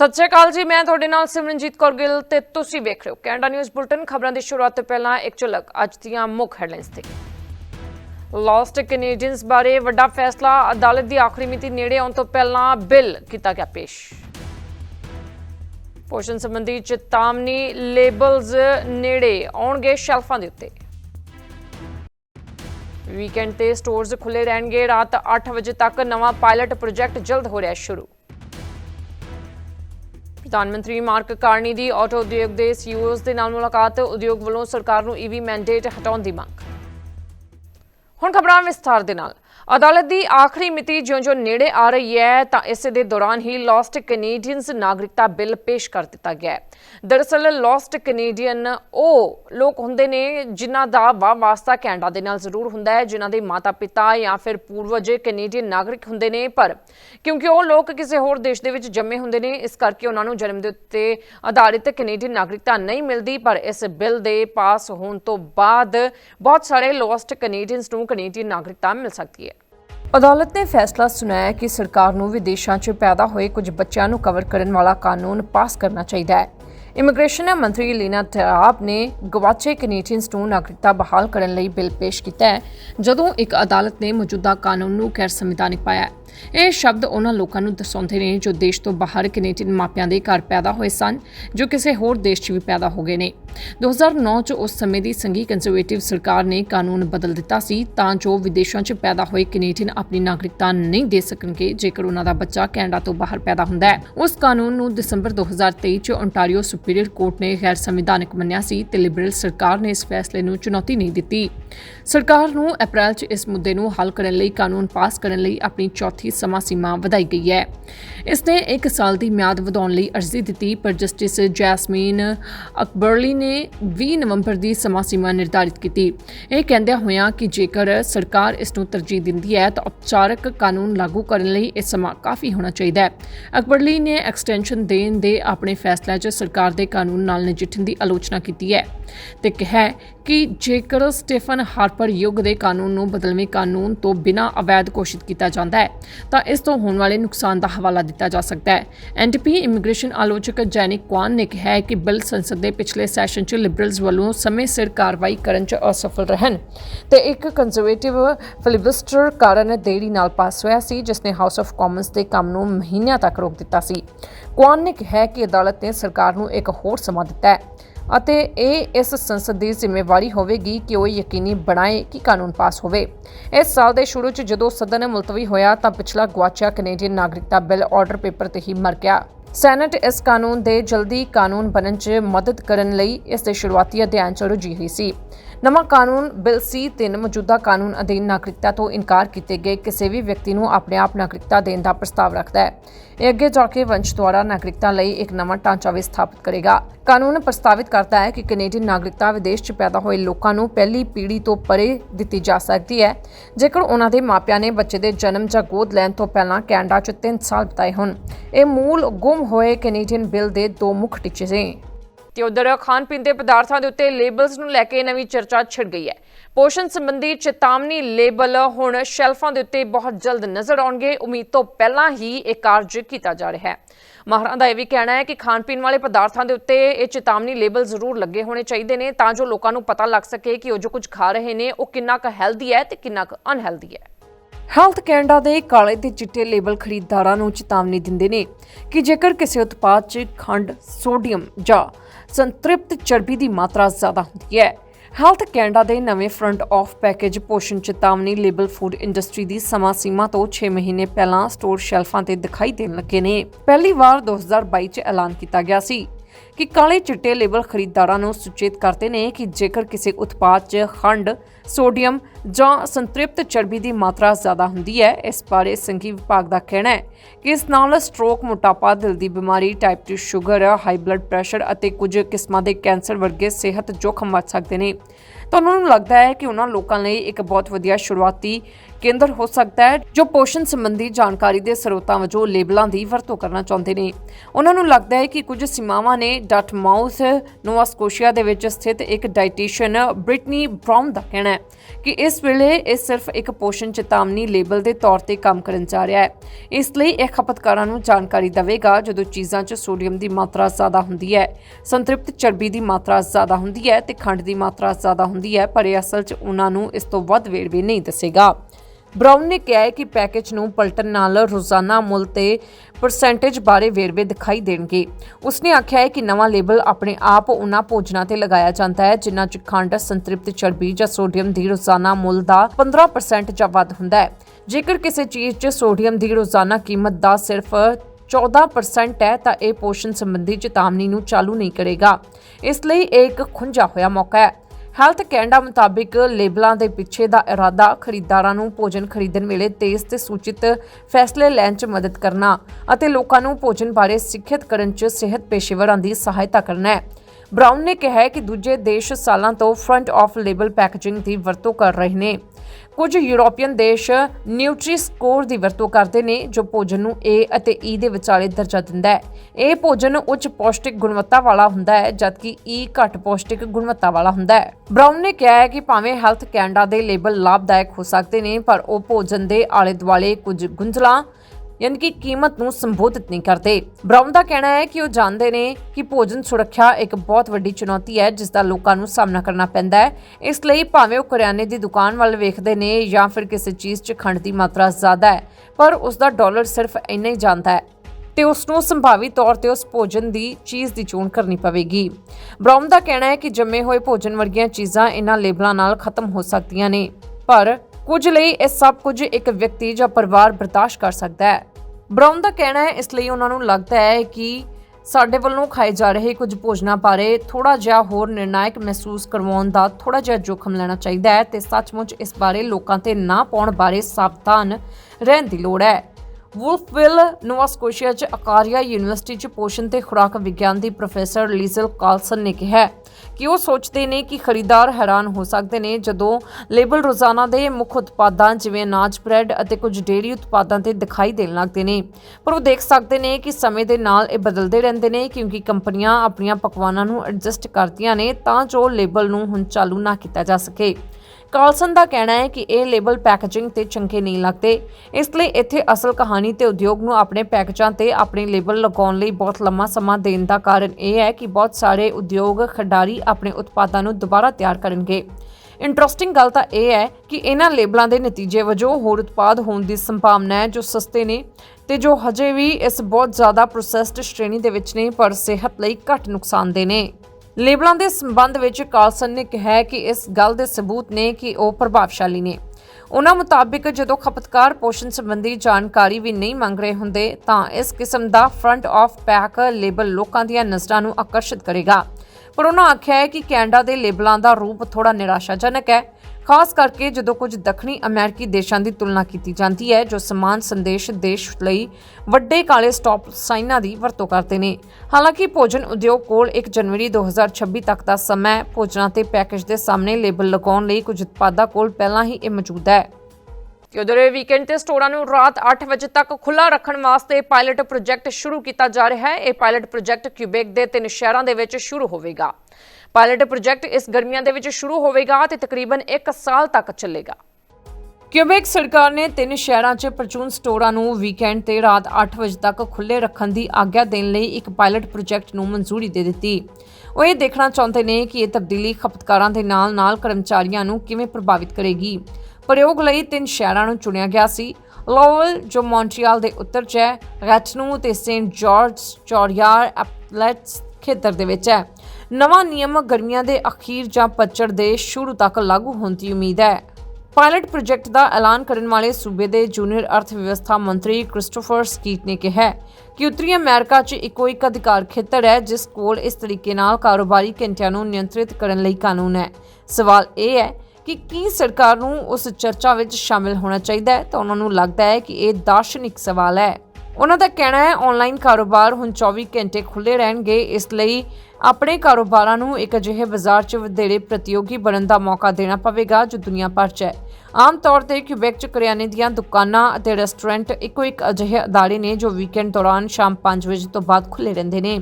ਸਤਿ ਸ਼੍ਰੀ ਅਕਾਲ ਜੀ, ਮੈਂ ਤੁਹਾਡੇ ਨਾਲ ਸਿਮਰਨਜੀਤ ਕੌਰ ਗਿੱਲ ਤੇ ਤੁਸੀਂ ਵੇਖ ਰਹੇ ਹੋ ਕੈਨੇਡਾ ਨਿਊਜ਼ ਬੁਲਟਨ। ਖਬਰਾਂ ਦੀ ਸ਼ੁਰੂਆਤ ਤੋਂ ਪਹਿਲਾਂ ਇੱਕ ਝਲਕ, ਅੱਜ ਦੀਆਂ ਮੁੱਖ ਹੈਡਲਾਈਨਸ ਤੇ। ਲਾਸਟ ਕੈਨੇਡੀਅਨਸ ਬਾਰੇ ਵੱਡਾ ਫੈਸਲਾ, ਅਦਾਲਤ ਦੀ ਆਖਰੀ ਮਿਤੀ ਨੇੜੇ ਆਉਣ ਤੋਂ ਪਹਿਲਾਂ ਬਿੱਲ ਕੀਤਾ ਗਿਆ ਪੇਸ਼। ਪੋਸ਼ਣ ਸੰਬੰਧੀ ਚੇਤਾਵਨੀ ਲੇਬਲਸ ਨੇੜੇ ਆਉਣਗੇ ਸ਼ੈਲਫਾਂ ਦੇ ਉੱਤੇ। ਵੀਕਐਂਡ ਤੇ ਸਟੋਰਸ ਖੁੱਲੇ ਰਹਿਣਗੇ, ਰਾਤ 8 ਵਜੇ ਤੱਕ ਨਵਾਂ ਪਾਇਲਟ ਪ੍ਰੋਜੈਕਟ ਜਲਦ ਹੋ ਰਿਹਾ ਸ਼ੁਰੂ। ਪ੍ਰਧਾਨ ਮੰਤਰੀ ਮਾਰਕ ਕਾਰਨੀ ਦੀ ਆਟੋ ਉਦਯੋਗ ਦੇ ਸੀਈਓਜ਼ ਦੇ ਨਾਲ ਮੁਲਾਕਾਤ, ਉਦਯੋਗ ਵੱਲੋਂ ਸਰਕਾਰ ਨੂੰ ਈਵੀ ਮੈਂਡੇਟ ਹਟਾਉਣ ਦੀ ਮੰਗ। ਹੁਣ ਖਬਰਾਂ ਵਿਸਥਾਰ ਦੇ ਨਾਲ। ਅਦਾਲਤ ਦੀ ਆਖਰੀ ਮਿਤੀ ਜਿਉਂ-ਜਿਉਂ ਨੇੜੇ ਆ ਰਹੀ ਹੈ, ਤਾਂ ਇਸੇ ਦੇ ਦੌਰਾਨ ਹੀ ਲਾਸਟ ਕੈਨੇਡੀਅਨਸ ਨਾਗਰਿਕਤਾ ਬਿੱਲ ਪੇਸ਼ ਕਰ ਦਿੱਤਾ ਗਿਆ ਹੈ। ਦਰਅਸਲ ਲਾਸਟ ਕੈਨੇਡੀਅਨ ਉਹ ਲੋਕ ਹੁੰਦੇ ਨੇ ਜਿਨ੍ਹਾਂ ਦਾ ਵਾਹ ਵਾਸਤਾ ਕੈਨੇਡਾ ਦੇ ਨਾਲ ਜ਼ਰੂਰ ਹੁੰਦਾ ਹੈ, ਜਿਨ੍ਹਾਂ ਦੇ ਮਾਤਾ-ਪਿਤਾ ਜਾਂ ਫਿਰ ਪੂਰਵਜ ਕੈਨੇਡੀਅਨ ਨਾਗਰਿਕ ਹੁੰਦੇ ਨੇ, ਪਰ ਕਿਉਂਕਿ ਉਹ ਲੋਕ ਕਿਸੇ ਹੋਰ ਦੇਸ਼ ਦੇ ਵਿੱਚ ਜੰਮੇ ਹੁੰਦੇ ਨੇ, ਇਸ ਕਰਕੇ ਉਹਨਾਂ ਨੂੰ ਜਨਮ ਦੇ ਉੱਤੇ ਆਧਾਰਿਤ ਕੈਨੇਡੀਅਨ ਨਾਗਰਿਕਤਾ ਨਹੀਂ ਮਿਲਦੀ, ਪਰ ਇਸ ਬਿੱਲ ਦੇ ਪਾਸ ਹੋਣ ਤੋਂ ਬਾਅਦ ਬਹੁਤ ਸਾਰੇ ਲਾਸਟ ਕੈਨੇਡੀਅਨਸ ਨੂੰ ਕੈਨੇਡੀਅਨ ਨਾਗਰਿਕਤਾ ਮਿਲ ਸਕਦੀ ਹੈ। ਅਦਾਲਤ ਨੇ ਫੈਸਲਾ ਸੁਣਾਇਆ ਕਿ ਸਰਕਾਰ ਨੂੰ ਵਿਦੇਸ਼ਾਂ 'ਚ ਪੈਦਾ ਹੋਏ ਕੁਝ ਬੱਚਿਆਂ ਨੂੰ ਕਵਰ ਕਰਨ ਵਾਲਾ ਕਾਨੂੰਨ ਪਾਸ ਕਰਨਾ ਚਾਹੀਦਾ ਹੈ। ਇਮੀਗ੍ਰੇਸ਼ਨ ਮੰਤਰੀ ਲੀਨਾ ਟਰਾਪ ਨੇ ਗਵਾਚੇ ਕੈਨੇਡੀਅਨਸ ਨੂੰ ਨਾਗਰਿਕਤਾ ਬਹਾਲ ਕਰਨ ਲਈ ਬਿੱਲ ਪੇਸ਼ ਕੀਤਾ ਹੈ, ਜਦੋਂ ਇੱਕ ਅਦਾਲਤ ਨੇ ਮੌਜੂਦਾ ਕਾਨੂੰਨ ਨੂੰ ਗੈਰ ਸੰਵਿਧਾਨਿਕ ਪਾਇਆ ਹੈ। ਇਹ ਸ਼ਬਦ ਉਹਨਾਂ ਲੋਕਾਂ ਨੂੰ ਦਰਸਾਉਂਦੇ ਨੇ ਜੋ ਦੇਸ਼ ਤੋਂ ਬਾਹਰ ਕੈਨੇਡੀਅਨ ਮਾਪਿਆਂ ਦੇ ਘਰ ਪੈਦਾ ਹੋਏ ਸਨ, ਜੋ ਕਿਸੇ ਹੋਰ ਦੇਸ਼ 'ਚ ਵੀ ਪੈਦਾ ਹੋ ਗਏ ਨੇ। 2009 'ਚ ਉਸ ਸਮੇਂ ਦੀ ਸੰਘੀ ਕੰਜ਼ਰਵੇਟਿਵ ਸਰਕਾਰ ਨੇ ਕਾਨੂੰਨ ਬਦਲ ਦਿੱਤਾ ਸੀ, ਤਾਂ ਜੋ ਵਿਦੇਸ਼ਾਂ 'ਚ ਪੈਦਾ ਹੋਏ ਕੈਨੇਡੀਅਨ ਆਪਣੀ ਨਾਗਰਿਕਤਾ ਨਹੀਂ ਦੇ ਸਕਣਗੇ, ਜੇਕਰ ਉਹਨਾਂ ਦਾ ਬੱਚਾ ਕੈਨੇਡਾ ਤੋਂ ਬਾਹਰ ਪੈਦਾ ਹੁੰਦਾ ਹੈ। ਉਸ ਕਾਨੂੰਨ ਨੂੰ ਦਸੰਬਰ 2023 'ਚ ਓਨਟਾਰੀਓ ਸੁਪੀਰੀਅਰ ਕੋਰਟ ਨੇ ਗੈਰ ਸੰਵਿਧਾਨਕ ਮੰਨਿਆ ਸੀ ਤੇ ਲਿਬਰਲ ਸਰਕਾਰ ਨੇ ਇਸ ਫੈਸਲੇ ਨੂੰ ਚੁਣੌਤੀ ਨਹੀਂ ਦਿੱਤੀ। ਸਰਕਾਰ ਨੂੰ ਅਪ੍ਰੈਲ 'ਚ ਇਸ ਮੁੱਦੇ ਨੂੰ ਹੱਲ ਕਰਨ ਲਈ ਕਾਨੂੰਨ ਪਾਸ ਕਰਨ ਲਈ ਆਪਣੀ ਚੌਥੀ ਸਮਾਂ ਸੀਮਾ ਵਧਾਈ ਗਈ ਹੈ। ਇਸ ਨੇ 1 ਸਾਲ ਦੀ ਮਿਆਦ ਵਧਾਉਣ ਲਈ ਅਰਜ਼ੀ ਦਿੱਤੀ, ਪਰ ਜਸਟਿਸ ਜੈਸਮੀਨ ਅਕਬਰਲੀ ਨੇ 20 ਨਵੰਬਰ ਦੀ ਸਮਾਂ ਸੀਮਾ ਨਿਰਧਾਰਿਤ ਕੀਤੀ। ਇਹ ਕਹਿੰਦਿਆਂ ਹੋਇਆਂ ਕਿ ਜੇਕਰ ਸਰਕਾਰ ਇਸ ਨੂੰ ਤਰਜੀਹ ਦਿੰਦੀ ਹੈ, ਤਾਂ ਉਪਚਾਰਕ ਕਾਨੂੰਨ ਲਾਗੂ ਕਰਨ ਲਈ ਇਹ ਸਮਾਂ ਕਾਫੀ ਹੋਣਾ ਚਾਹੀਦਾ ਹੈ। ਅਕਬਰਲੀ ਨੇ ਐਕਸਟੈਂਸ਼ਨ ਦੇਣ ਦੇ ਆਪਣੇ ਫੈਸਲਿਆਂ 'ਚ ਸਰਕਾਰ ਦੇ ਕਾਨੂੰਨ ਨਾਲ ਨਜਿੱਠਣ ਦੀ ਆਲੋਚਨਾ ਕੀਤੀ ਹੈ ਤੇ ਕਿਹਾ ਕਿ ਜੇਕਰ ਸਟੀਫਨ ਹਾਰਪਰ ਯੁੱਗ ਦੇ ਕਾਨੂੰਨ ਨੂੰ ਬਦਲਵੇਂ ਕਾਨੂੰਨ ਤੋਂ ਬਿਨਾਂ ਅਵੈਧ ਘੋਸ਼ਿਤ ਕੀਤਾ ਜਾਂਦਾ ਹੈ, ਤਾਂ ਇਸ ਤੋਂ ਹੋਣ ਵਾਲੇ ਨੁਕਸਾਨ ਦਾ ਹਵਾਲਾ ਦਿੱਤਾ ਜਾ ਸਕਦਾ ਹੈ। ਐਨਡੀਪੀ ਇਮੀਗ੍ਰੇਸ਼ਨ ਆਲੋਚਕ ਜੈਨਿਕ ਕੁਆਨ ਨੇ ਕਿਹਾ ਹੈ ਕਿ ਬਿੱਲ ਸੰਸਦ ਦੇ ਪਿਛਲੇ ਸੈਸ਼ਨ 'ਚ ਲਿਬਰਲਸ ਵੱਲੋਂ ਸਮੇਂ ਸਿਰ ਕਾਰਵਾਈ ਕਰਨ 'ਚ ਅਸਫਲ ਰਹਿਣ ਤੇ ਇੱਕ ਕੰਜ਼ਰਵੇਟਿਵ ਫਿਲਿਬਸਟਰ ਕਾਰਨ ਦੇਰੀ ਨਾਲ ਪਾਸ ਹੋਇਆ ਸੀ, ਜਿਸ ਨੇ ਹਾਊਸ ਆਫ ਕਾਮਨਸ ਦੇ ਕੰਮ ਨੂੰ ਮਹੀਨਿਆਂ ਤੱਕ ਰੋਕ ਦਿੱਤਾ ਸੀ। ਕੁਆਨ ਨੇ ਕਿ ਅਦਾਲਤ ਨੇ ਸਰਕਾਰ ਨੂੰ ਇੱਕ ਹੋਰ ਸਮਾਂ ਦਿੱਤਾ ਹੈ। ਅਤੇ ਇਹ ਇਸ ਸੰਸਦ ਦੀ ਜ਼ਿੰਮੇਵਾਰੀ ਹੋਵੇਗੀ ਕਿ ਉਹ ਯਕੀਨੀ ਬਣਾਏ ਕਿ ਕਾਨੂੰਨ ਪਾਸ ਹੋਵੇ। ਇਸ ਸਾਲ ਦੇ ਸ਼ੁਰੂ 'ਚ ਜਦੋਂ ਸਦਨ ਮੁਲਤਵੀ ਹੋਇਆ ਤਾਂ ਪਿਛਲਾ ਗਵਾਚਿਆ ਕੈਨੇਡੀਅਨ ਨਾਗਰਿਕਤਾ ਬਿੱਲ ਆਰਡਰ ਪੇਪਰ ਤੇ ਹੀ ਮਰ ਗਿਆ। ਸੈਨੇਟ ਇਸ ਕਾਨੂੰਨ ਦੇ ਜਲਦੀ ਕਾਨੂੰਨ ਬਣਨ 'ਚ ਮਦਦ ਕਰਨ ਲਈ ਇਸ ਦੇ ਸ਼ੁਰੂਆਤੀ ਅਧਿਐਨ 'ਚ ਰੁੱਝੀ ਹੋਈ ਸੀ। ਨਵਾਂ ਕਾਨੂੰਨ ਬਿੱਲ ਸੀ 3 ਮੌਜੂਦਾ ਕਾਨੂੰਨ ਅਧੀਨ ਨਾਗਰਿਕਤਾ ਤੋਂ ਇਨਕਾਰ ਕੀਤੇ ਗਏ। ਕਿਸੇ ਵੀ ਵਿਅਕਤੀ ਨੂੰ ਆਪਣੇ ਆਪ ਨਾਗਰਿਕਤਾ ਦੇਣ ਦਾ ਪ੍ਰਸਤਾਵ ਰੱਖਦਾ ਹੈ। ਇਹ ਅੱਗੇ ਜਾ ਕੇ ਵੰਸ਼ ਦੁਆਰਾ ਨਾਗਰਿਕਤਾ ਲਈ ਇੱਕ ਨਵਾਂ ਢਾਂਚਾ ਵੀ ਸਥਾਪਿਤ ਕਰੇਗਾ। ਕਾਨੂੰਨ ਪ੍ਰਸਤਾਵਿਤ ਕਰਦਾ ਹੈ ਕਿ ਕੈਨੇਡੀਅਨ ਨਾਗਰਿਕਤਾ ਵਿਦੇਸ਼ 'ਚ ਪੈਦਾ ਹੋਏ ਲੋਕਾਂ ਨੂੰ ਪਹਿਲੀ ਪੀੜ੍ਹੀ ਤੋਂ ਪਰੇ ਦਿੱਤੀ ਜਾ ਸਕਦੀ ਹੈ। ਜੇਕਰ ਉਹਨਾਂ ਦੇ ਮਾਪਿਆਂ ਨੇ ਬੱਚੇ ਦੇ ਜਨਮ ਜਾਂ ਗੋਦ ਲੈਣ ਤੋਂ ਪਹਿਲਾਂ ਕੈਨੇਡਾ 'ਚ 3 ਸਾਲ ਬਿਤਾਏ ਹੋਣ। ਇਹ ਮੂਲ ਗੁੰਮ ਹੋਏ ਕੈਨੇਡੀਅਨ ਬਿੱਲ ਦੇ ਦੋ ਮੁੱਖ ਟੀਚੇ ਨੇ। ਤੇ ਉਧਰ ਖਾਣ ਪੀਣ ਦੇ ਪਦਾਰਥਾਂ ਦੇ ਉੱਤੇ ਲੇਬਲਸ ਨੂੰ ਲੈ ਕੇ ਨਵੀਂ ਚਰਚਾ ਛਿੜ ਗਈ ਹੈ। ਪੋਸ਼ਣ ਸੰਬੰਧੀ ਚੇਤਾਵਨੀ ਲੇਬਲ ਹੁਣ ਸ਼ੈਲਫਾਂ ਦੇ ਉੱਤੇ ਬਹੁਤ ਜਲਦ ਨਜ਼ਰ ਆਉਣਗੇ। ਉਮੀਦ ਤੋਂ ਪਹਿਲਾਂ ਹੀ ਇਹ ਕਾਰਜ ਕੀਤਾ ਜਾ ਰਿਹਾ ਹੈ। ਮਾਹਰਾਂ ਦਾ ਇਹ ਵੀ ਕਹਿਣਾ ਹੈ ਕਿ ਖਾਣ ਪੀਣ ਵਾਲੇ ਪਦਾਰਥਾਂ ਦੇ ਉੱਤੇ ਇਹ ਚੇਤਾਵਨੀ ਲੇਬਲ ਜ਼ਰੂਰ ਲੱਗੇ ਹੋਣੇ ਚਾਹੀਦੇ ਨੇ ਤਾਂ ਜੋ ਲੋਕਾਂ ਨੂੰ ਪਤਾ ਲੱਗ ਸਕੇ ਕਿ ਉਹ ਜੋ ਕੁਝ ਖਾ ਰਹੇ ਨੇ ਉਹ ਕਿੰਨਾ ਕੁ ਹੈਲਦੀ ਹੈ ਤੇ ਕਿੰਨਾ ਕੁ ਅਨਹੈਲਦੀ ਹੈ। ਹੈਲਥ ਕੈਨੇਡਾ ਦੇ ਕਾਲੇ ਤੇ ਚਿੱਟੇ ਲੇਬਲ ਖਰੀਦਦਾਰਾਂ ਨੂੰ ਚੇਤਾਵਨੀ ਦਿੰਦੇ ਨੇ ਕਿ ਜੇਕਰ ਕਿਸੇ ਉਤਪਾਦ 'ਚ ਖੰਡ, ਸੋਡੀਅਮ ਜਾਂ ਸੰਤ੍ਰਿਪਤ ਚਰਬੀ ਦੀ ਮਾਤਰਾ ਜ਼ਿਆਦਾ ਹੁੰਦੀ ਹੈ। ਹੈਲਥ ਕੈਨੇਡਾ ਦੇ ਨਵੇਂ ਫਰੰਟ ਆਫ ਪੈਕੇਜ ਪੋਸ਼ਣ ਚੇਤਾਵਨੀ ਲੇਬਲ ਫੂਡ ਇੰਡਸਟਰੀ ਦੀ ਸਮਾਂ ਸੀਮਾ ਤੋਂ 6 ਮਹੀਨੇ ਪਹਿਲਾਂ ਸਟੋਰ ਸ਼ੈਲਫਾਂ ਤੇ ਦਿਖਾਈ ਦੇਣ ਲੱਗੇ ਨੇ। ਪਹਿਲੀ ਵਾਰ 2022 ਚ ਐਲਾਨ ਕੀਤਾ ਗਿਆ ਸੀ। ਕਿ ਕਾਲੇ ਚਿੱਟੇ ਲੇਬਲ ਖਰੀਦਦਾਰਾਂ ਨੂੰ ਸੁਚੇਤ ਕਰਦੇ ਨੇ ਕਿ ਜੇਕਰ ਕਿਸੇ ਉਤਪਾਦ 'ਚ ਖੰਡ, ਸੋਡੀਅਮ ਜਾਂ ਸੰਤ੍ਰਿਪਤ ਚਰਬੀ ਦੀ ਮਾਤਰਾ ਜ਼ਿਆਦਾ ਹੁੰਦੀ ਹੈ ਇਸ ਬਾਰੇ ਸੰਘੀ ਵਿਭਾਗ ਦਾ ਕਹਿਣਾ ਹੈ ਕਿ ਇਸ ਨਾਲ ਸਟ੍ਰੋਕ, ਮੋਟਾਪਾ, ਦਿਲ ਦੀ ਬਿਮਾਰੀ, type 2 sugar, high blood pressure ਅਤੇ ਕੁਝ ਕਿਸਮਾਂ ਦੇ ਕੈਂਸਰ ਵਰਗੇ ਸਿਹਤ ਜੋਖਮ ਵੱਧ ਸਕਦੇ ਨੇ। ਤਾਂ ਉਹਨਾਂ ਨੂੰ ਲੱਗਦਾ ਹੈ ਕਿ ਉਹਨਾਂ ਲੋਕਾਂ ਲਈ ਇੱਕ ਬਹੁਤ ਵਧੀਆ ਸ਼ੁਰੂਆਤੀ ਕੇਂਦਰ ਹੋ ਸਕਦਾ ਹੈ, ਜੋ ਪੋਸ਼ਣ ਸੰਬੰਧੀ ਜਾਣਕਾਰੀ ਦੇ ਸਰੋਤਾਂ ਵਜੋਂ ਲੇਬਲਾਂ ਦੀ ਵਰਤੋਂ ਕਰਨਾ ਚਾਹੁੰਦੇ ਨੇ। ਉਹਨਾਂ ਨੂੰ ਲੱਗਦਾ ਹੈ ਕਿ ਕੁਝ ਸੀਮਾਵਾਂ ਨੇ ਡਟਮਾਊਥ ਨੋਵਾ ਸਕੋਸ਼ੀਆ ਦੇ ਵਿੱਚ ਸਥਿਤ ਇੱਕ ਡਾਈਟੀਸ਼ੀਅਨ ਬ੍ਰਿਟਨੀ ਬ੍ਰਾਊਨ ਦਾ ਕਹਿਣਾ ਹੈ ਕਿ ਇਸ ਵੇਲੇ ਇਹ ਸਿਰਫ ਇੱਕ ਪੋਸ਼ਣ ਚੇਤਾਵਨੀ ਲੇਬਲ ਦੇ ਤੌਰ ਤੇ ਕੰਮ ਕਰਨ ਜਾ ਰਿਹਾ ਹੈ। ਇਸ ਲਈ ਇਹ ਖਪਤਕਾਰਾਂ ਨੂੰ ਜਾਣਕਾਰੀ ਦੇਵੇਗਾ ਜਦੋਂ ਚੀਜ਼ਾਂ 'ਚ ਸੋਡੀਅਮ ਦੀ ਮਾਤਰਾ ਜ਼ਿਆਦਾ ਹੁੰਦੀ ਹੈ, ਸੰਤ੍ਰਿਪਤ ਚਰਬੀ ਦੀ ਮਾਤਰਾ ਜ਼ਿਆਦਾ ਹੁੰਦੀ ਹੈ ਤੇ ਖੰਡ ਦੀ ਮਾਤਰਾ ਜ਼ਿਆਦਾ ਹੁੰਦੀ ਹੈ, ਪਰ ਇਹ ਅਸਲ ਚ ਉਹਨਾਂ ਨੂੰ ਇਸ ਤੋਂ ਵੱਧ ਵੇਰਵੇ ਨਹੀਂ ਦੱਸੇਗਾ। ਬਰਾਊਨ ਨੇ ਕਿਹਾ ਹੈ ਕਿ ਪੈਕੇਜ ਨੂੰ ਪਲਟਣ ਨਾਲ ਰੋਜ਼ਾਨਾ ਮੁੱਲ ਤੇ ਪਰਸੈਂਟੇਜ ਬਾਰੇ ਵੇਰਵੇ ਦਿਖਾਈ ਦੇਣਗੇ। ਉਸਨੇ ਆਖਿਆ ਹੈ ਕਿ ਨਵਾਂ ਲੇਬਲ ਆਪਣੇ ਆਪ ਉਹਨਾਂ ਭੋਜਨਾਂ ਤੇ ਲਗਾਇਆ ਜਾਂਦਾ ਹੈ, ਜਿਨ੍ਹਾਂ 'ਚ ਖੰਡ, ਸੰਤ੍ਰਿਪਤ, ਚਰਬੀ ਜਾਂ ਸੋਡੀਅਮ ਦੀ ਰੋਜ਼ਾਨਾ ਮੁੱਲ ਦਾ 15% ਜਾਂ ਵੱਧ ਹੁੰਦਾ ਹੈ। ਜੇਕਰ ਕਿਸੇ ਚੀਜ਼ 'ਚ ਸੋਡੀਅਮ ਦੀ ਰੋਜ਼ਾਨਾ ਕੀਮਤ ਦਾ ਸਿਰਫ 14% ਹੈ, ਤਾਂ ਇਹ ਪੋਸ਼ਣ ਸੰਬੰਧੀ ਚੇਤਾਵਨੀ ਨੂੰ ਚਾਲੂ ਨਹੀਂ ਕਰੇਗਾ। ਇਸ ਲਈ ਇਹ ਇੱਕ ਖੁੰਝਾ ਹੋਇਆ ਮੌਕਾ ਹੈ। ਹੈਲਥ ਕੈਨੇਡਾ ਮੁਤਾਬਿਕ ਲੇਬਲਾਂ ਦੇ ਪਿੱਛੇ ਦਾ ਇਰਾਦਾ ਖਰੀਦਦਾਰਾਂ ਨੂੰ ਭੋਜਨ ਖਰੀਦਣ ਵੇਲੇ ਤੇਜ਼ ਤੇ ਸੂਚਿਤ ਫੈਸਲੇ ਲੈਣ 'ਚ ਮਦਦ ਕਰਨਾ ਅਤੇ ਲੋਕਾਂ ਨੂੰ ਭੋਜਨ ਬਾਰੇ ਸਿੱਖਿਅਤ ਕਰਨ 'ਚ ਸਿਹਤ ਪੇਸ਼ੇਵਰਾਂ ਦੀ ਸਹਾਇਤਾ ਕਰਨਾ ਹੈ। ਬ੍ਰਾਊਨ ਨੇ ਕਿਹਾ ਕਿ ਦੂਜੇ ਦੇਸ਼ ਸਾਲਾਂ ਤੋਂ ਫਰੰਟ ਆਫ ਲੇਬਲ ਪੈਕੇਜਿੰਗ ਦੀ ਵਰਤੋਂ ਕਰ ਰਹੇ ਨੇ। ਕੁਝ ਯੂਰੋਪੀਅਨ ਦੇਸ਼ ਨਿਊਟਰੀ ਸਕੋਰ ਦੀ ਵਰਤੋਂ ਕਰਦੇ ਨੇ, ਜੋ ਭੋਜਨ ਨੂੰ A ਅਤੇ E ਦੇ ਵਿਚਾਲੇ ਦਰਜਾ ਦਿੰਦਾ ਹੈ। ਇਹ ਭੋਜਨ ਉੱਚ ਪੌਸ਼ਟਿਕ ਗੁਣਵੱਤਾ ਵਾਲਾ ਹੁੰਦਾ ਹੈ, ਜਦਕਿ E ਘੱਟ ਪੌਸ਼ਟਿਕ ਗੁਣਵੱਤਾ ਵਾਲਾ ਹੁੰਦਾ ਹੈ। ਬ੍ਰਾਊਨ ਨੇ ਕਿਹਾ ਹੈ ਕਿ ਭਾਵੇਂ ਹੈਲਥ ਕੈਨੇਡਾ ਦੇ ਲੇਬਲ ਲਾਭਦਾਇਕ ਹੋ ਸਕਦੇ ਨੇ, ਪਰ ਉਹ ਭੋਜਨ ਦੇ ਆਲੇ ਦੁਆਲੇ ਕੁਝ ਗੁੰਝਲਾਂ ਯਾਨੀ ਕਿ ਕੀਮਤ ਨੂੰ ਸੰਬੋਧਿਤ ਨਹੀਂ ਕਰਦੇ। ਬ੍ਰਾਊਨ ਦਾ ਕਹਿਣਾ ਹੈ ਕਿ ਉਹ ਜਾਣਦੇ ਨੇ ਕਿ ਭੋਜਨ ਸੁਰੱਖਿਆ ਇੱਕ ਬਹੁਤ ਵੱਡੀ ਚੁਣੌਤੀ ਹੈ, ਜਿਸ ਦਾ ਲੋਕਾਂ ਨੂੰ ਸਾਹਮਣਾ ਕਰਨਾ ਪੈਂਦਾ ਹੈ। ਇਸ ਲਈ ਭਾਵੇਂ ਉਹ ਕਰਿਆਨੇ ਦੀ ਦੁਕਾਨ ਵੱਲ ਵੇਖਦੇ ਨੇ ਜਾਂ ਫਿਰ ਕਿਸੇ ਚੀਜ਼ 'ਚ ਖੰਡ ਦੀ ਮਾਤਰਾ ਜ਼ਿਆਦਾ ਹੈ, ਪਰ ਉਸ ਦਾ ਡਾਲਰ ਸਿਰਫ ਇੰਨਾ ਹੀ ਜਾਂਦਾ ਹੈ। ਤੇ ਉਸ ਨੂੰ ਸੰਭਾਵੀ ਤੌਰ ਤੇ ਉਸ ਭੋਜਨ ਦੀ ਚੀਜ਼ ਦੀ ਚੋਣ ਕਰਨੀ ਪਵੇਗੀ। ਬ੍ਰਾਊਨ ਦਾ ਕਹਿਣਾ ਹੈ ਕਿ ਜੰਮੇ ਹੋਏ ਭੋਜਨ ਵਰਗੀਆਂ ਚੀਜ਼ਾਂ ਇਹਨਾਂ ਲੇਬਲਾਂ ਨਾਲ ਖਤਮ ਹੋ ਸਕਦੀਆਂ ਨੇ, ਪਰ ਕੁਝ ਲਈ ਇਹ ਸਭ ਕੁਝ ਇੱਕ ਵਿਅਕਤੀ ਜਾਂ ਪਰਿਵਾਰ ਬਰਦਾਸ਼ਤ ਕਰ ਸਕਦਾ ਹੈ। ਬਰਾਊਨ ਦਾ ਕਹਿਣਾ ਹੈ, ਇਸ ਲਈ ਉਹਨਾਂ ਨੂੰ ਲੱਗਦਾ ਹੈ ਕਿ ਸਾਡੇ ਵੱਲੋਂ ਖਾਏ ਜਾ ਰਹੇ ਕੁਝ ਭੋਜਨਾਂ ਬਾਰੇ ਥੋੜਾ ਜਿਹਾ ਹੋਰ ਨਿਰਣਾਇਕ ਮਹਿਸੂਸ ਕਰਵਾਉਣ ਦਾ ਥੋੜਾ ਜਿਹਾ ਜੋਖਮ ਲੈਣਾ ਚਾਹੀਦਾ ਹੈ ਤੇ ਸੱਚਮੁੱਚ ਇਸ ਬਾਰੇ ਲੋਕਾਂ ਤੇ ਨਾ ਪਾਉਣ ਬਾਰੇ ਸਾਵਧਾਨ ਰਹਿਣ ਦੀ ਲੋੜ ਹੈ। ਵੁਲਫਵਿਲ, ਨੋਵਾ ਸਕੋਸ਼ੀਆ 'ਚ ਅਕਾਰੀਆ ਯੂਨੀਵਰਸਿਟੀ 'ਚ ਪੋਸ਼ਣ ਤੇ ਖੁਰਾਕ ਵਿਗਿਆਨ ਦੀ ਪ੍ਰੋਫੈਸਰ ਲੀਜ਼ਲ ਕਾਲਸਨ ਨੇ ਕਿਹਾ ਕਿ ਉਹ ਸੋਚਦੇ ਨੇ ਕਿ ਖਰੀਦਦਾਰ ਹੈਰਾਨ ਹੋ ਸਕਦੇ ਨੇ ਜਦੋਂ ਲੇਬਲ ਰੋਜ਼ਾਨਾ ਦੇ ਮੁੱਖ ਉਤਪਾਦਾਂ ਜਿਵੇਂ ਅਨਾਜ, ਬ੍ਰੈਡ ਅਤੇ ਕੁਝ ਡੇਅਰੀ ਉਤਪਾਦਾਂ ਤੇ ਦਿਖਾਈ ਦੇਣ ਲੱਗਦੇ ਨੇ। ਪਰ ਉਹ ਦੇਖ ਸਕਦੇ ਨੇ ਕਿ ਸਮੇਂ ਦੇ ਨਾਲ ਇਹ ਬਦਲਦੇ ਰਹਿੰਦੇ ਨੇ ਕਿਉਂਕਿ ਕੰਪਨੀਆਂ ਆਪਣੀਆਂ ਪਕਵਾਨਾਂ ਨੂੰ ਐਡਜਸਟ ਕਰਦੀਆਂ ਨੇ ਤਾਂ ਜੋ ਲੇਬਲ ਨੂੰ ਹੁਣ ਚਾਲੂ ਨਾ ਕੀਤਾ ਜਾ ਸਕੇ। ਕਾਲਸਨ ਦਾ ਕਹਿਣਾ ਹੈ ਕਿ ਇਹ ਲੇਬਲ ਪੈਕੇਜਿੰਗ ਤੇ ਚੰਗੇ ਨਹੀਂ ਲੱਗਦੇ। ਇਸ ਲਈ ਇੱਥੇ ਅਸਲ ਕਹਾਣੀ ਤੇ ਉਦਯੋਗ ਨੂੰ ਆਪਣੇ ਪੈਕੇਜਾਂ ਤੇ ਆਪਣੇ ਲੇਬਲ ਲਗਾਉਣ ਲਈ ਬਹੁਤ ਲੰਮਾ ਸਮਾਂ ਦੇਣ ਦਾ ਕਾਰਨ ਇਹ ਹੈ ਕਿ ਬਹੁਤ ਸਾਰੇ ਉਦਯੋਗ ਖਿਡਾਰੀ ਆਪਣੇ ਉਤਪਾਦਾਂ ਨੂੰ ਦੁਬਾਰਾ ਤਿਆਰ ਕਰਨਗੇ। ਇੰਟਰਸਟਿੰਗ ਗੱਲ ਤਾਂ ਇਹ ਹੈ ਕਿ ਇਹਨਾਂ ਲੇਬਲਾਂ ਦੇ ਨਤੀਜੇ ਵਜੋਂ ਹੋਰ ਉਤਪਾਦ ਹੋਣ ਦੀ ਸੰਭਾਵਨਾ ਹੈ ਜੋ ਸਸਤੇ ਨੇ ਤੇ ਜੋ ਹਜੇ ਵੀ ਇਸ ਬਹੁਤ ਜ਼ਿਆਦਾ ਪ੍ਰੋਸੈਸਡ ਸ਼੍ਰੇਣੀ ਦੇ ਵਿੱਚ ਨੇ, ਪਰ ਸਿਹਤ ਲਈ ਘੱਟ ਨੁਕਸਾਨਦੇ ਨੇ। ਲੇਬਲਾਂ ਦੇ ਸੰਬੰਧ ਵਿੱਚ ਕਾਲਸਨ ਨੇ ਕਿਹਾ ਕਿ ਇਸ ਗੱਲ ਦੇ ਸਬੂਤ ਨੇ ਕਿ ਉਹ ਪ੍ਰਭਾਵਸ਼ਾਲੀ ਨੇ। ਉਹਨਾਂ ਮੁਤਾਬਿਕ ਜਦੋਂ ਖਪਤਕਾਰ ਪੋਸ਼ਣ ਸੰਬੰਧੀ ਜਾਣਕਾਰੀ ਵੀ ਨਹੀਂ ਮੰਗ ਰਹੇ ਹੁੰਦੇ, ਤਾਂ ਇਸ ਕਿਸਮ ਦਾ ਫਰੰਟ ਆਫ ਪੈਕ ਲੇਬਲ ਲੋਕਾਂ ਦੀਆਂ ਨਜ਼ਰਾਂ ਨੂੰ ਆਕਰਸ਼ਿਤ ਕਰੇਗਾ। ਪਰ ਉਹਨਾਂ ਆਖਿਆ ਹੈ ਕਿ ਕੈਨੇਡਾ ਦੇ ਲੇਬਲਾਂ ਦਾ ਰੂਪ ਥੋੜਾ ਨਿਰਾਸ਼ਾਜਨਕ ਹੈ। ਖਾਸ ਕਰਕੇ ਜਦੋਂ ਕੁਝ ਦੱਖਣੀ ਅਮਰੀਕੀ ਦੇਸ਼ਾਂ ਦੀ ਤੁਲਨਾ ਕੀਤੀ ਜਾਂਦੀ ਹੈ, ਜੋ ਸਮਾਨ ਸੰਦੇਸ਼ ਦੇਸ਼ ਲਈ ਵੱਡੇ ਕਾਲੇ ਸਟਾਪ ਸਾਈਨਾਂ ਦੀ ਵਰਤੋਂ ਕਰਦੇ ਨੇ। ਹਾਲਾਂਕਿ ਭੋਜਨ ਉਦਯੋਗ ਕੋਲ 1 ਜਨਵਰੀ 2026 ਤੱਕ ਦਾ ਸਮਾਂ ਭੋਜਨਾਂ ਤੇ ਪੈਕੇਜ ਦੇ ਸਾਹਮਣੇ ਲੇਬਲ ਲਗਾਉਣ ਲਈ ਕੁਝ ਉਤਪਾਦਾਂ ਕੋਲ ਪਹਿਲਾਂ ਹੀ ਇਹ ਮੌਜੂਦ ਹੈ। ਕਿ ਉਧਰ ਵੀਕਐਂਡ ਤੇ ਸਟੋਰਾਂ ਨੂੰ ਰਾਤ 8 ਵਜੇ ਤੱਕ ਖੁੱਲਾ ਰੱਖਣ ਵਾਸਤੇ ਪਾਇਲਟ ਪ੍ਰੋਜੈਕਟ ਸ਼ੁਰੂ ਕੀਤਾ ਜਾ ਰਿਹਾ ਹੈ। ਇਹ ਪਾਇਲਟ ਪ੍ਰੋਜੈਕਟ ਕਿਊਬੇਕ ਦੇ ਤਿੰਨ ਸ਼ਹਿਰਾਂ ਦੇ ਵਿੱਚ ਸ਼ੁਰੂ ਹੋਵੇਗਾ। ਪਾਇਲਟ ਪ੍ਰੋਜੈਕਟ ਇਸ ਗਰਮੀਆਂ ਦੇ ਵਿੱਚ ਸ਼ੁਰੂ ਹੋਵੇਗਾ ਤੇ ਤਕਰੀਬਨ 1 ਸਾਲ ਤੱਕ ਚੱਲੇਗਾ। ਕਿਊਬੇਕ ਸਰਕਾਰ ਨੇ ਤਿੰਨ ਸ਼ਹਿਰਾਂ 'ਚ ਪ੍ਰਚੂਨ ਸਟੋਰਾਂ ਨੂੰ ਵੀਕਐਂਡ ਤੇ ਰਾਤ 8 ਵਜੇ ਤੱਕ ਖੁੱਲੇ ਰੱਖਣ ਦੀ ਆਗਿਆ ਦੇਣ ਲਈ ਇੱਕ ਪਾਇਲਟ ਪ੍ਰੋਜੈਕਟ ਨੂੰ ਮਨਜ਼ੂਰੀ ਦੇ ਦਿੱਤੀ। ਉਹ ਇਹ ਦੇਖਣਾ ਚਾਹੁੰਦੇ ਨੇ ਕਿ ਇਹ ਤਬਦੀਲੀ ਖਪਤਕਾਰਾਂ ਦੇ ਨਾਲ-ਨਾਲ ਕਰਮਚਾਰੀਆਂ ਨੂੰ ਕਿਵੇਂ ਪ੍ਰਭਾਵਿਤ ਕਰੇਗੀ। ਪ੍ਰਯੋਗ ਲਈ ਤਿੰਨ ਸ਼ਹਿਰਾਂ ਨੂੰ ਚੁਣਿਆ ਗਿਆ ਸੀ। ਲੋਵਲ ਜੋ ਮੌਂਟਰੀਅਲ ਦੇ ਉੱਤਰ 'ਚ ਹੈ ਗੈਟਨੂ ਤੇ ਸੇਂਟ ਜਾਰਜ ਚੌਰੀਆਰ ਐਪਲੈਟਸ ਖੇਤਰ ਦੇ ਵਿੱਚ ਹੈ। ਨਵਾਂ ਨਿਯਮ ਗਰਮੀਆਂ ਦੇ ਅਖੀਰ ਜਾਂ ਪਤਝੜ ਦੇ ਸ਼ੁਰੂ ਤੱਕ ਲਾਗੂ ਹੋਣ ਦੀ ਉਮੀਦ ਹੈ। ਪਾਇਲਟ ਪ੍ਰੋਜੈਕਟ ਦਾ ਐਲਾਨ ਕਰਨ ਵਾਲੇ ਸੂਬੇ ਦੇ ਜੂਨੀਅਰ ਅਰਥ ਵਿਵਸਥਾ ਮੰਤਰੀ ਕ੍ਰਿਸਟੋਫਰ ਸਕੀਟ ਨੇ ਕਿਹਾ ਕਿ ਉੱਤਰੀ ਅਮਰੀਕਾ 'ਚ ਇੱਕੋ ਇੱਕ ਅਧਿਕਾਰ ਖੇਤਰ ਹੈ, ਜਿਸ ਕੋਲ ਇਸ ਤਰੀਕੇ ਨਾਲ ਕਾਰੋਬਾਰੀ ਘੰਟਿਆਂ ਨੂੰ ਨਿਯੰਤਰਿਤ ਕਰਨ ਲਈ ਕਾਨੂੰਨ ਹੈ। ਸਵਾਲ ਇਹ ਹੈ ਕਿ ਕੀ ਸਰਕਾਰ ਨੂੰ ਉਸ ਚਰਚਾ ਵਿੱਚ ਸ਼ਾਮਿਲ ਹੋਣਾ ਚਾਹੀਦਾ ਹੈ ਤਾਂ ਉਹਨਾਂ ਨੂੰ ਲੱਗਦਾ ਹੈ ਕਿ ਇਹ ਦਾਰਸ਼ਨਿਕ ਸਵਾਲ ਹੈ। ਉਹਨਾਂ ਦਾ ਕਹਿਣਾ ਹੈ ਆਨਲਾਈਨ ਕਾਰੋਬਾਰ ਹੁਣ 24 ਘੰਟੇ ਖੁੱਲੇ ਰਹਿਣਗੇ, ਇਸ ਲਈ ਆਪਣੇ ਕਾਰੋਬਾਰਾਂ ਨੂੰ ਇੱਕ ਅਜਿਹੇ ਬਾਜ਼ਾਰ 'ਚ ਵਧੇਰੇ ਪ੍ਰਤੀਯੋਗੀ ਬਣਨ ਦਾ ਮੌਕਾ ਦੇਣਾ ਪਵੇਗਾ, ਜੋ ਦੁਨੀਆ ਭਰ 'ਚ ਹੈ। ਆਮ ਤੌਰ ਤੇ ਕਿਊਬੈਕ 'ਚ ਕਰਿਆਨੇ ਦੀਆਂ ਦੁਕਾਨਾਂ ਅਤੇ ਰੈਸਟੋਰੈਂਟ ਇੱਕੋ ਇੱਕ ਅਜਿਹੇ ਅਦਾਰੇ ਨੇ ਜੋ ਵੀਕਐਂਡ ਦੌਰਾਨ ਸ਼ਾਮ 5 ਵਜੇ ਤੋਂ ਬਾਅਦ ਖੁੱਲੇ ਰਹਿੰਦੇ ਨੇ।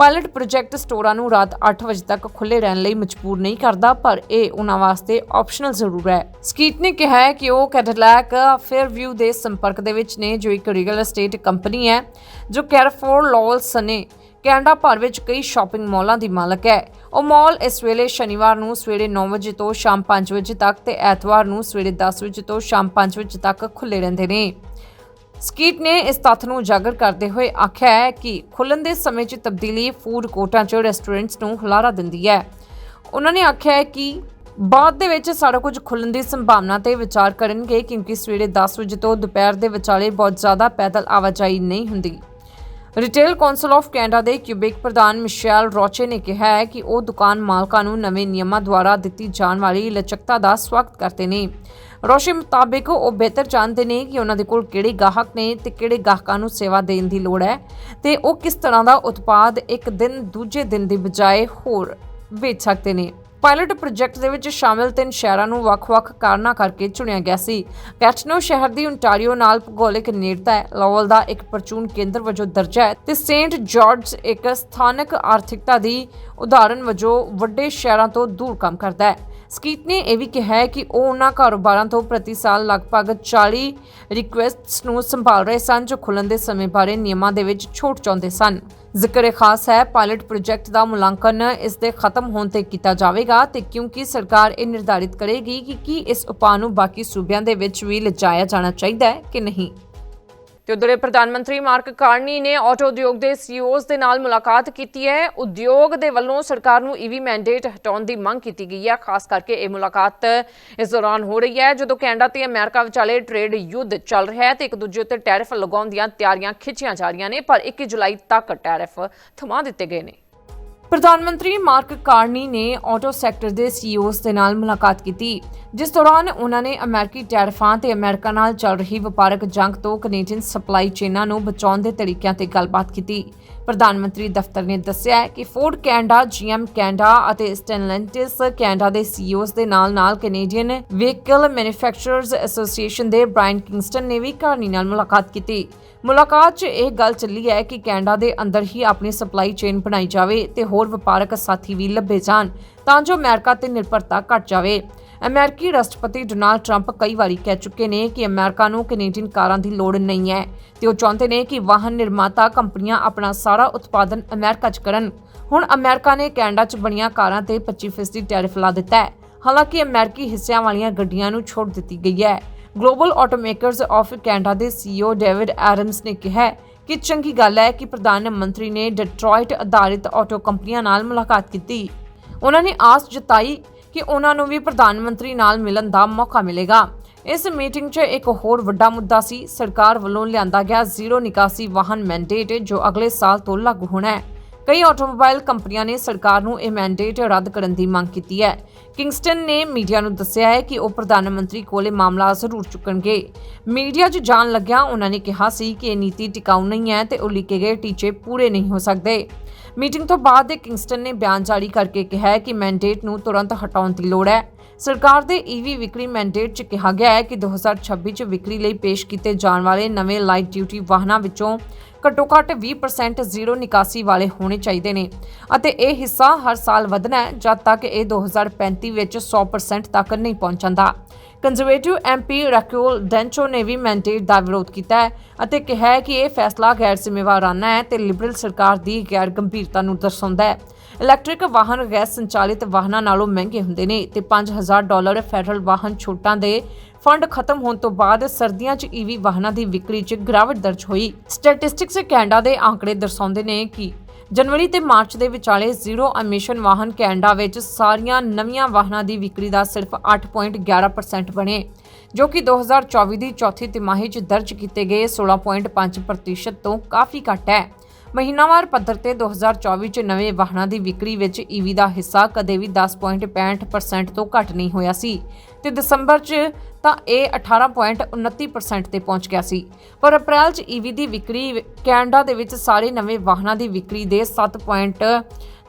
ਪਾਇਲਟ ਪ੍ਰੋਜੈਕਟ ਸਟੋਰਾਂ ਨੂੰ ਰਾਤ 8 ਵਜੇ ਤੱਕ ਖੁੱਲੇ ਰਹਿਣ ਲਈ ਮਜਬੂਰ ਨਹੀਂ ਕਰਦਾ, ਪਰ ਇਹ ਉਹਨਾਂ ਵਾਸਤੇ ਆਪਸ਼ਨਲ ਜ਼ਰੂਰ ਹੈ। ਸਕੀਟ ਨੇ ਕਿਹਾ ਹੈ ਕਿ ਉਹ ਕੈਡਲੈਕ ਫੇਅਰਵਿਊ ਦੇ ਸੰਪਰਕ ਦੇ ਵਿੱਚ ਨੇ, ਜੋ ਇੱਕ ਰੀਅਲ ਏਸਟੇਟ ਕੰਪਨੀ ਹੈ, ਜੋ ਕੈਰਫੋਰ ਲੌਲਸ ਨੇ ਕੈਨੇਡਾ ਭਰ ਵਿੱਚ ਕਈ ਸ਼ਾਪਿੰਗ ਮਾਲਾਂ ਦੀ ਮਾਲਕ ਹੈ। ਉਹ ਮਾਲ ਇਸ ਵੇਲੇ ਸ਼ਨੀਵਾਰ ਨੂੰ ਸਵੇਰੇ 9 ਵਜੇ ਤੋਂ ਸ਼ਾਮ 5 ਵਜੇ ਤੱਕ ਤੇ ਐਤਵਾਰ ਨੂੰ ਸਵੇਰੇ 10 ਵਜੇ ਤੋਂ ਸ਼ਾਮ 5 ਵਜੇ ਤੱਕ ਖੁੱਲੇ ਰਹਿੰਦੇ ਨੇ। ਸਕੀਟ ਨੇ ਇਸ ਤੱਥ ਨੂੰ ਉਜਾਗਰ ਕਰਦੇ ਹੋਏ ਆਖਿਆ ਹੈ ਕਿ ਖੁੱਲਣ ਦੇ ਸਮੇਂ 'ਚ ਤਬਦੀਲੀ ਫੂਡ ਕੋਰਟਾਂ 'ਚ ਰੈਸਟੋਰੈਂਟਸ ਨੂੰ ਹੁਲਾਰਾ ਦਿੰਦੀ ਹੈ। ਉਹਨਾਂ ਨੇ ਆਖਿਆ ਹੈ ਕਿ ਬਾਅਦ ਦੇ ਵਿੱਚ ਸਾਰਾ ਕੁਝ ਖੁੱਲਣ ਦੀ ਸੰਭਾਵਨਾ ਤੇ ਵਿਚਾਰ ਕਰਨਗੇ ਕਿਉਂਕਿ ਸਵੇਰੇ 10 ਵਜੇ ਤੋਂ ਦੁਪਹਿਰ ਦੇ ਵਿਚਾਲੇ ਬਹੁਤ ਜ਼ਿਆਦਾ ਪੈਦਲ ਆਵਾਜਾਈ ਨਹੀਂ ਹੁੰਦੀ। ਰਿਟੇਲ ਕੌਂਸਲ ਆਫ ਕੈਨੇਡਾ ਦੇ ਕਿਊਬਿਕ ਪ੍ਰਧਾਨ ਮਿਸ਼ੈਲ ਰੋਚੇ ਨੇ ਕਿਹਾ ਹੈ ਕਿ ਉਹ ਦੁਕਾਨ ਮਾਲਕਾਂ ਨੂੰ ਨਵੇਂ ਨਿਯਮਾਂ ਦੁਆਰਾ ਦਿੱਤੀ ਜਾਣ ਵਾਲੀ ਲਚਕਤਾ ਦਾ ਸਵਾਗਤ ਕਰਦੇ ਨੇ। ਰੋਸ਼ੇ ਮੁਤਾਬਿਕ ਉਹ ਬਿਹਤਰ ਜਾਣਦੇ ਨੇ ਕਿ ਉਹਨਾਂ ਦੇ ਕੋਲ ਕਿਹੜੇ ਗਾਹਕ ਨੇ ਤੇ ਕਿਹੜੇ ਗਾਹਕਾਂ ਨੂੰ ਸੇਵਾ ਦੇਣ ਦੀ ਲੋੜ ਹੈ ਤੇ ਉਹ ਕਿਸ ਤਰ੍ਹਾਂ ਦਾ ਉਤਪਾਦ ਇੱਕ ਦਿਨ ਦੂਜੇ ਦਿਨ ਦੀ ਬਜਾਏ ਹੋਰ ਵੇਚ ਸਕਦੇ ਨੇ। ਪਾਇਲਟ ਪ੍ਰੋਜੈਕਟ ਦੇ ਵਿੱਚ ਸ਼ਾਮਿਲ ਤਿੰਨ ਸ਼ਹਿਰਾਂ ਨੂੰ ਵੱਖ-ਵੱਖ ਕਾਰਨਾਂ ਕਰਕੇ ਚੁਣਿਆ ਗਿਆ ਸੀ। ਕੈਟਨੋ ਸ਼ਹਿਰ ਦੀ ਓਨਟਾਰੀਓ ਨਾਲ ਭੂਗੋਲਿਕ ਨੇੜਤਾ ਹੈ। ਲਵਲ ਦਾ ਇੱਕ ਪ੍ਰਚੂਨ ਕੇਂਦਰ ਵਜੋਂ ਦਰਜਾ ਹੈ ਤੇ ਸੇਂਟ ਜਾਰਜ ਇੱਕ ਸਥਾਨਕ ਆਰਥਿਕਤਾ ਦੀ ਉਦਾਹਰਨ ਵਜੋਂ ਵੱਡੇ ਸ਼ਹਿਰਾਂ ਤੋਂ ਦੂਰ ਕੰਮ ਕਰਦਾ ਹੈ। ਸਕੀਟ ਨੇ ਇਹ ਵੀ ਕਿਹਾ ਹੈ ਕਿ ਉਹ ਉਹਨਾਂ ਕਾਰੋਬਾਰਾਂ ਤੋਂ ਪ੍ਰਤੀ ਸਾਲ ਲਗਭਗ 40 ਰਿਕੁਐਸਟਸ ਨੂੰ ਸੰਭਾਲ ਰਹੇ ਸਨ, ਜੋ ਖੁੱਲਣ ਦੇ ਸਮੇਂ ਬਾਰੇ ਨਿਯਮਾਂ ਦੇ ਵਿੱਚ ਛੋਟ ਚਾਹੁੰਦੇ ਸਨ। ਜ਼ਿਕਰ ਖਾਸ ਹੈ ਪਾਇਲਟ ਪ੍ਰੋਜੈਕਟ ਦਾ ਮੁਲਾਂਕਣ ਇਸ ਦੇ ਖਤਮ ਹੋਣ ਤੇ ਕੀਤਾ ਜਾਵੇਗਾ ਤੇ ਕਿਉਂਕਿ ਸਰਕਾਰ ਇਹ ਨਿਰਧਾਰਿਤ ਕਰੇਗੀ ਕਿ ਕੀ ਇਸ ਉਪਾਅ ਨੂੰ ਬਾਕੀ ਸੂਬਿਆਂ ਦੇ ਵਿੱਚ ਵੀ ਲਿਜਾਇਆ ਜਾਣਾ ਚਾਹੀਦਾ ਹੈ ਕਿ ਨਹੀਂ। ਤੇ ਉਧਰੇ ਪ੍ਰਧਾਨ ਮੰਤਰੀ ਮਾਰਕ ਕਾਰਨੀ ਨੇ ਆਟੋ ਉਦਯੋਗ ਦੇ ਸੀਈਓਜ਼ ਦੇ ਨਾਲ ਮੁਲਾਕਾਤ ਕੀਤੀ ਹੈ। ਉਦਯੋਗ ਦੇ ਵੱਲੋਂ ਸਰਕਾਰ ਨੂੰ ਈਵੀ ਮੈਂਡੇਟ ਹਟਾਉਣ ਦੀ ਮੰਗ ਕੀਤੀ ਗਈ ਹੈ। ਖਾਸ ਕਰਕੇ ਇਹ ਮੁਲਾਕਾਤ ਇਸ ਦੌਰਾਨ ਹੋ ਰਹੀ ਹੈ, ਜਦੋਂ ਕੈਨੇਡਾ ਤੇ ਅਮਰੀਕਾ ਵਿਚਾਲੇ ਟ੍ਰੇਡ ਯੁੱਧ ਚੱਲ ਰਿਹਾ ਹੈ ਤੇ ਇੱਕ ਦੂਜੇ ਉੱਤੇ ਟੈਰਿਫ ਲਗਾਉਣ ਦੀਆਂ ਤਿਆਰੀਆਂ ਖਿੱਚੀਆਂ ਜਾ ਰਹੀਆਂ ਨੇ, ਪਰ 21 ਜੁਲਾਈ ਤੱਕ ਟੈਰਿਫ ਥਮਾ ਦਿੱਤੇ ਗਏ ਨੇ। ਪ੍ਰਧਾਨ ਮੰਤਰੀ ਮਾਰਕ ਕਾਰਨੀ ਨੇ ਆਟੋ ਸੈਕਟਰ ਦੇ ਸੀਈਓਜ਼ ਦੇ ਨਾਲ ਮੁਲਾਕਾਤ ਕੀਤੀ, ਜਿਸ ਦੌਰਾਨ ਉਹਨਾਂ ਨੇ ਅਮਰੀਕੀ ਟੈਰਫਾਂ ਤੇ ਅਮਰੀਕਾ ਨਾਲ ਚੱਲ ਰਹੀ ਵਪਾਰਕ ਜੰਗ ਤੋਂ ਕੈਨੇਡੀਅਨ ਸਪਲਾਈ ਚੇਨਾਂ ਨੂੰ ਬਚਾਉਣ ਦੇ ਤਰੀਕਿਆਂ ਤੇ ਗੱਲਬਾਤ ਕੀਤੀ। ਪ੍ਰਧਾਨ ਮੰਤਰੀ ਦਫ਼ਤਰ ਨੇ ਦੱਸਿਆ ਹੈ ਕਿ ਫੋਰਡ ਕੈਨੇਡਾ ਜੀਐਮ ਕੈਨੇਡਾ ਅਤੇ ਸਟੈਨਲੈਂਟਿਸ ਕੈਨੇਡਾ ਦੇ ਸੀਈਓਜ਼ ਦੇ ਨਾਲ-ਨਾਲ ਕੈਨੇਡੀਅਨ ਵਹੀਕਲ ਮੈਨੂਫੈਕਚਰਰਸ ਐਸੋਸੀਏਸ਼ਨ ਦੇ ਬ੍ਰਾਇਨ ਕਿੰਗਸਟਨ ਨੇ ਵੀ ਕਾਰਨੀ ਨਾਲ ਮੁਲਾਕਾਤ ਕੀਤੀ। ਮੁਲਾਕਾਤ 'ਚ ਇਹ ਗੱਲ ਚੱਲੀ ਹੈ ਕਿ ਕੈਨੇਡਾ ਦੇ ਅੰਦਰ ਹੀ ਆਪਣੀ ਸਪਲਾਈ ਚੇਨ ਬਣਾਈ ਜਾਵੇ ਤੇ ਹੋਰ ਵਪਾਰਕ ਸਾਥੀ ਵੀ ਲੱਭੇ ਜਾਣ, ਤਾਂ ਜੋ ਅਮਰੀਕਾ ਤੇ ਨਿਰਭਰਤਾ ਘਟ ਜਾਵੇ। ਅਮਰੀਕੀ ਰਾਸ਼ਟਰਪਤੀ ਡੋਨਾਲਡ ਟਰੰਪ ਕਈ ਵਾਰੀ ਕਹਿ ਚੁੱਕੇ ਨੇ ਕਿ ਅਮਰੀਕਾ ਨੂੰ ਕੈਨੇਡੀਅਨ ਕਾਰਾਂ ਦੀ ਲੋੜ ਨਹੀਂ ਹੈ ਤੇ ਉਹ ਚਾਹੁੰਦੇ ਨੇ ਕਿ ਵਾਹਨ ਨਿਰਮਾਤਾ ਕੰਪਨੀਆਂ ਆਪਣਾ ਸਾਰਾ ਉਤਪਾਦਨ ਅਮਰੀਕਾ 'ਚ ਕਰਨ। ਹੁਣ ਅਮਰੀਕਾ ਨੇ ਕੈਨੇਡਾ 'ਚ ਬਣੀਆਂ ਕਾਰਾਂ ਤੇ 25% ਟੈਰਿਫ ਲਾ ਦਿੱਤਾ ਹੈ। ਹਾਲਾਂਕਿ ਅਮਰੀਕੀ ਹਿੱਸਿਆਂ ਵਾਲੀਆਂ ਗੱਡੀਆਂ ਨੂੰ ਛੋਟ ਦਿੱਤੀ ਗਈ ਹੈ। ਗਲੋਬਲ ਆਟੋਮੇਕਰਸ ਆਫ ਕੈਨੇਡਾ ਦੇ ਸੀਈਓ ਡੇਵਿਡ ਐਡਮਸ ਨੇ ਕਿਹਾ ਕਿ ਚੰਗੀ ਗੱਲ ਹੈ ਕਿ ਪ੍ਰਧਾਨ ਮੰਤਰੀ ਨੇ ਡਿਟਰੋਇਟ ਆਧਾਰਿਤ ਆਟੋ ਕੰਪਨੀਆਂ ਨਾਲ ਮੁਲਾਕਾਤ ਕੀਤੀ। ਉਹਨਾਂ ਨੇ ਆਸ ਜਤਾਈ ਕਿ ਉਹਨਾਂ ਨੂੰ ਵੀ ਪ੍ਰਧਾਨ ਮੰਤਰੀ ਨਾਲ ਮਿਲਣ ਦਾ ਮੌਕਾ ਮਿਲੇਗਾ। ਇਸ ਮੀਟਿੰਗ 'ਚ ਇੱਕ ਹੋਰ ਵੱਡਾ ਮੁੱਦਾ ਸੀ, ਸਰਕਾਰ ਵੱਲੋਂ ਲਿਆਂਦਾ ਗਿਆ ਜ਼ੀਰੋ ਨਿਕਾਸੀ ਵਾਹਨ ਮੈਂਡੇਟ ਜੋ ਅਗਲੇ ਸਾਲ ਤੋਂ ਲਾਗੂ ਹੋਣਾ ਹੈ। ਕਈ ਆਟੋਮੋਬਾਈਲ ਕੰਪਨੀਆਂ ਨੇ ਸਰਕਾਰ ਨੂੰ ਇਹ ਮੈਂਡੇਟ ਰੱਦ ਕਰਨ ਦੀ ਮੰਗ ਕੀਤੀ ਹੈ। ਕਿੰਗਸਟਨ ਨੇ ਮੀਡੀਆ ਨੂੰ ਦੱਸਿਆ ਹੈ ਕਿ ਉਹ ਪ੍ਰਧਾਨ ਮੰਤਰੀ ਕੋਲੇ ਮਾਮਲਾ ਜ਼ਰੂਰ ਚੁੱਕਣਗੇ। ਮੀਡੀਆ 'ਚ ਜਾਣ ਲੱਗਿਆ ਉਹਨਾਂ ਨੇ ਕਿਹਾ ਸੀ ਕਿ ਇਹ ਨੀਤੀ ਟਿਕਾਊ ਨਹੀਂ ਹੈ ਤੇ ਉਲੀਕੇ ਗਏ ਟੀਚੇ ਪੂਰੇ ਨਹੀਂ ਹੋ ਸਕਦੇ। ਮੀਟਿੰਗ ਤੋਂ ਬਾਅਦ ਕਿੰਗਸਟਨ ਨੇ ਬਿਆਨ ਜਾਰੀ ਕਰਕੇ ਕਿਹਾ ਹੈ ਕਿ ਮੈਂਡੇਟ ਨੂੰ ਤੁਰੰਤ ਹਟਾਉਣ ਦੀ ਲੋੜ ਹੈ। ਸਰਕਾਰ ਦੇ ਈਵੀ ਵਿਕਰੀ ਮੈਂਡੇਟ 'ਚ ਕਿਹਾ ਗਿਆ ਹੈ ਕਿ 2026 'ਚ ਵਿਕਰੀ ਲਈ ਪੇਸ਼ ਕੀਤੇ ਜਾਣ ਵਾਲੇ ਨਵੇਂ ਲਾਈਟ ਡਿਊਟੀ ਵਾਹਨਾਂ ਵਿੱਚੋਂ ਘੱਟੋ-ਘੱਟ 20% ਜ਼ੀਰੋ ਨਿਕਾਸੀ ਵਾਲੇ ਹੋਣੇ ਚਾਹੀਦੇ ਨੇ ਅਤੇ ਇਹ ਹਿੱਸਾ ਹਰ ਸਾਲ ਵਧਣਾ ਹੈ, ਜਦ ਤੱਕ ਇਹ 2035 ਵਿੱਚ 100% ਤੱਕ ਨਹੀਂ ਪਹੁੰਚਦਾ। ਕੰਜ਼ਰਵੇਟਿਵ ਐਮਪੀ ਰੈਕੂਲ ਡੈਂਚੋ ਨੇ ਵੀ ਮੈਂਡੇਟ ਦਾ ਵਿਰੋਧ ਕੀਤਾ ਹੈ ਅਤੇ ਕਿਹਾ ਹੈ ਕਿ ਇਹ ਫੈਸਲਾ ਗੈਰ ਜ਼ਿੰਮੇਵਾਰਾਨਾ ਹੈ ਤੇ ਲਿਬਰਲ ਸਰਕਾਰ ਦੀ ਗੈਰ ਗੰਭੀਰਤਾ ਨੂੰ ਦਰਸਾਉਂਦਾ ਹੈ। ਇਲੈਕਟ੍ਰਿਕ ਵਾਹਨ ਗੈਸ ਸੰਚਾਲਿਤ ਵਾਹਨਾਂ ਨਾਲੋਂ ਮਹਿੰਗੇ ਹੁੰਦੇ ਨੇ ਤੇ 5000 ਡਾਲਰ ਫੈਡਰਲ ਵਾਹਨ ਛੋਟਾਂ ਦੇ ਫੰਡ ਖਤਮ ਹੋਣ ਤੋਂ ਬਾਅਦ ਸਰਦੀਆਂ 'ਚ ਈਵੀ ਵਾਹਨਾਂ ਦੀ ਵਿਕਰੀ 'ਚ ਗਿਰਾਵਟ ਦਰਜ ਹੋਈ। ਸਟੈਟਿਸਟਿਕਸ ਕੈਨੇਡਾ ਦੇ ਆંકੜੇ ਦਰਸਾਉਂਦੇ ਨੇ ਕਿ ਜਨਵਰੀ ਤੇ ਮਾਰਚ ਦੇ ਵਿਚਾਲੇ ਜ਼ੀਰੋ ਐਮਿਸ਼ਨ ਵਾਹਨ ਕੈਨੇਡਾ ਵਿੱਚ ਸਾਰੀਆਂ ਨਵੀਆਂ ਵਾਹਨਾਂ ਦੀ ਵਿਕਰੀ ਦਾ ਸਿਰਫ 8.11% ਬਣੇ, ਜੋ ਕਿ 2024 ਦੀ ਚੌਥੀ ਤਿਮਾਹੀ 'ਚ ਦਰਜ ਕੀਤੇ ਗਏ 16.5% ਤੋਂ ਕਾਫੀ ਘੱਟ ਹੈ। ਮਹੀਨਾਵਾਰ ਪੱਧਰ ਤੇ 2024 ਚ ਨਵੇਂ ਵਾਹਨਾਂ ਦੀ ਵਿਕਰੀ ਵਿੱਚ ਈਵੀ ਦਾ ਹਿੱਸਾ ਕਦੇ ਵੀ 10.65% ਤੋਂ ਘੱਟ ਨਹੀਂ ਹੋਇਆ ਸੀ ਤੇ ਦਸੰਬਰ 'ਚ ਤਾਂ ਇਹ 18.29% ਤੇ ਪਹੁੰਚ ਗਿਆ ਸੀ। ਪਰ ਅਪ੍ਰੈਲ 'ਚ ਈਵੀ ਦੀ ਵਿਕਰੀ ਕੈਨੇਡਾ ਦੇ ਵਿੱਚ ਸਾਰੇ ਨਵੇਂ ਵਾਹਨਾਂ ਦੀ ਵਿਕਰੀ ਦੇ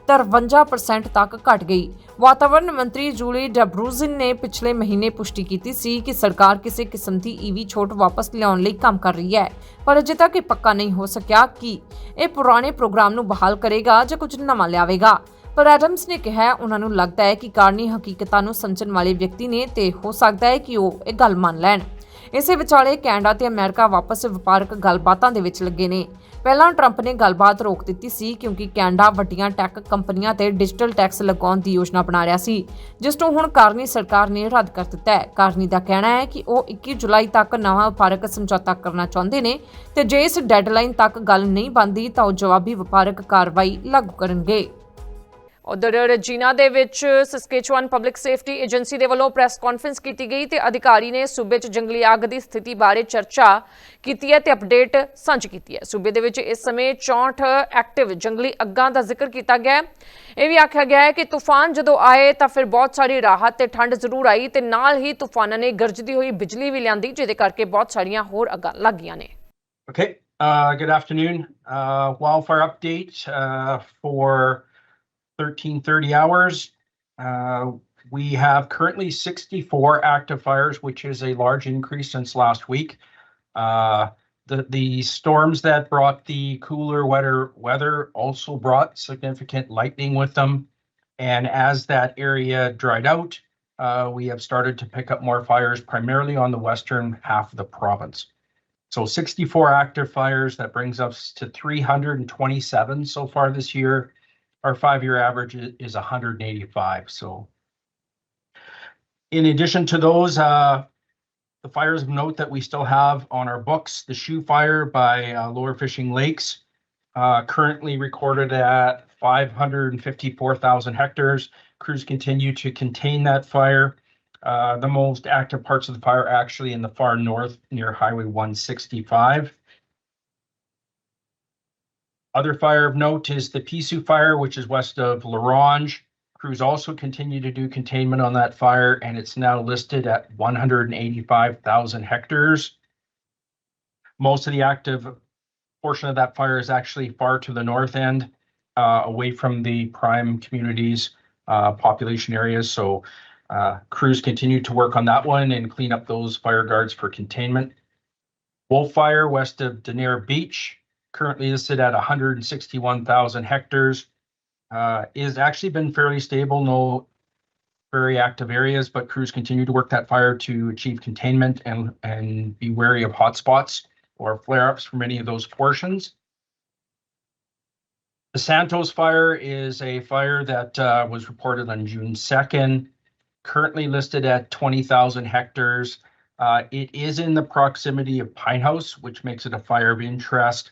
7.53% ਤੱਕ ਘਟ ਗਈ। ਵਾਤਾਵਰਣ ਮੰਤਰੀ ਜੂਲੀ ਡਬਰੂਜ਼ਨ ਨੇ ਪਿਛਲੇ ਮਹੀਨੇ ਪੁਸ਼ਟੀ ਕੀਤੀ ਸੀ ਕਿ ਸਰਕਾਰ ਕਿਸੇ ਕਿਸਮ ਦੀ ਈਵੀ ਛੋਟ ਵਾਪਸ ਲਿਆਉਣ ਲਈ ਕੰਮ ਕਰ ਰਹੀ ਹੈ, ਪਰ ਅਜੇ ਤੱਕ ਇਹ ਪੱਕਾ ਨਹੀਂ ਹੋ ਸਕਿਆ ਕਿ ਇਹ ਪੁਰਾਣੇ ਪ੍ਰੋਗਰਾਮ ਨੂੰ ਬਹਾਲ ਕਰੇਗਾ ਜਾਂ ਕੁਝ ਨਵਾਂ ਲਿਆਵੇਗਾ। ਪਰ ਐਡਮਸ ਨੇ ਕਿਹਾ ਉਹਨਾਂ ਨੂੰ ਲੱਗਦਾ ਹੈ ਕਿ ਕਾਰਨੀ ਹਕੀਕਤਾਂ ਨੂੰ ਸਮਝਣ ਵਾਲੇ ਵਿਅਕਤੀ ਨੇ ਤੇ ਹੋ ਸਕਦਾ ਹੈ ਕਿ ਉਹ ਇਹ ਗੱਲ ਮੰਨ ਲੈਣ। ਇਸੇ ਵਿਚਾਲੇ ਕੈਨੇਡਾ ਤੇ ਅਮਰੀਕਾ ਵਾਪਸ ਵਪਾਰਕ ਗੱਲਬਾਤਾਂ ਦੇ ਵਿੱਚ ਲੱਗੇ ਨੇ। ਪਹਿਲਾਂ ਟਰੰਪ ਨੇ ਗੱਲਬਾਤ ਰੋਕ ਦਿੱਤੀ ਸੀ ਕਿਉਂਕਿ ਕੈਨੇਡਾ ਵੱਡੀਆਂ ਟੈਕ ਕੰਪਨੀਆਂ ਤੇ ਡਿਜੀਟਲ ਟੈਕਸ ਲਗਾਉਣ ਦੀ ਯੋਜਨਾ ਬਣਾ ਰਿਹਾ ਸੀ, ਜਿਸ ਨੂੰ ਹੁਣ ਕਾਰਨੀ ਸਰਕਾਰ ਨੇ ਰੱਦ ਕਰ ਦਿੱਤਾ ਹੈ। ਕਾਰਨੀ ਦਾ ਕਹਿਣਾ ਹੈ ਕਿ ਉਹ 21 ਜੁਲਾਈ ਤੱਕ ਨਵਾਂ ਵਪਾਰਕ ਸਮਝੌਤਾ ਕਰਨਾ ਚਾਹੁੰਦੇ ਨੇ ਤੇ ਜੇ ਇਸ ਡੈਡਲਾਈਨ ਤੱਕ ਗੱਲ ਨਹੀਂ ਬਣਦੀ ਤਾਂ ਉਹ ਜਵਾਬੀ ਵਪਾਰਕ ਕਾਰਵਾਈ ਲਾਗੂ ਕਰਨਗੇ। ਉਧਰ ਰਜੀਨਾ ਦੇ ਵਿੱਚ ਸਸਕੇਚੁਆਨ ਪਬਲਿਕ ਸੇਫਟੀ ਏਜੰਸੀ ਦੇ ਵੱਲੋਂ ਪ੍ਰੈਸ ਕਾਨਫਰੰਸ ਕੀਤੀ ਗਈ ਤੇ ਅਧਿਕਾਰੀ ਨੇ ਸੂਬੇ 'ਚ ਜੰਗਲੀ ਅੱਗ ਦੀ ਸਥਿਤੀ ਬਾਰੇ ਚਰਚਾ ਕੀਤੀ ਹੈ ਤੇ ਅਪਡੇਟ ਸਾਂਝੀ ਕੀਤੀ ਹੈ। ਸੂਬੇ ਦੇ ਵਿੱਚ ਇਸ ਸਮੇਂ 64 ਐਕਟਿਵ ਜੰਗਲੀ ਅੱਗਾਂ ਦਾ ਜ਼ਿਕਰ ਕੀਤਾ ਗਿਆ ਇਹ ਵੀ ਆਖਿਆ ਗਿਆ ਹੈ ਕਿ ਤੂਫਾਨ ਜਦੋਂ ਆਏ ਤਾਂ ਫਿਰ ਬਹੁਤ ਸਾਰੀ ਰਾਹਤ ਤੇ ਠੰਡ ਜ਼ਰੂਰ ਆਈ ਤੇ ਨਾਲ ਹੀ ਤੂਫਾਨਾਂ ਨੇ ਗਰਜਦੀ ਹੋਈ ਬਿਜਲੀ ਵੀ ਲਿਆਂਦੀ ਜਿਹਦੇ ਕਰਕੇ ਬਹੁਤ ਸਾਰੀਆਂ ਹੋਰ ਅੱਗਾਂ ਲੱਗੀਆਂ ਨੇ। Okay, uh, good afternoon. Uh, wildfire update, uh, for thirteen thirty hours. Uh, we have currently sixty-four active fires, which is a large increase since last week. Uh, the, the storms that brought the cooler, wetter weather also brought significant lightning with them. And as that area dried out, uh, we have started to pick up more fires primarily on the western half of the province. So 64 active fires, that brings us to 327 so far this year. Our five-year average is 185, so. In addition to those, uh, the fires of note that we still have on our books, the shoe fire by uh, Lower Fishing Lakes, uh, currently recorded at 554,000 hectares. Crews continue to contain that fire. Uh, the most active parts of the fire actually in the far north near Highway one sixty-five. Other fire of note is the Pisu fire, which is west of Larange. Crews also continue to do containment on that fire, and it's now listed at one hundred and eighty-five thousand hectares. Most of the active portion of that fire is actually far to the north end, uh, away from the prime communities, uh, population areas, so uh, crews continue to work on that one and clean up those fire guards for containment. Wolf Fire west of Danair Beach, currently listed at hundred and sixty-one thousand hectares. Uh, is actually been fairly stable, no very active areas, but crews continue to work that fire to achieve containment and, and be wary of hotspots or flare-ups from any of those portions. The Santos fire is a fire that, uh, was reported on June second currently listed at twenty thousand hectares. Uh, it is in the proximity of Pine House, which makes it a fire of interest.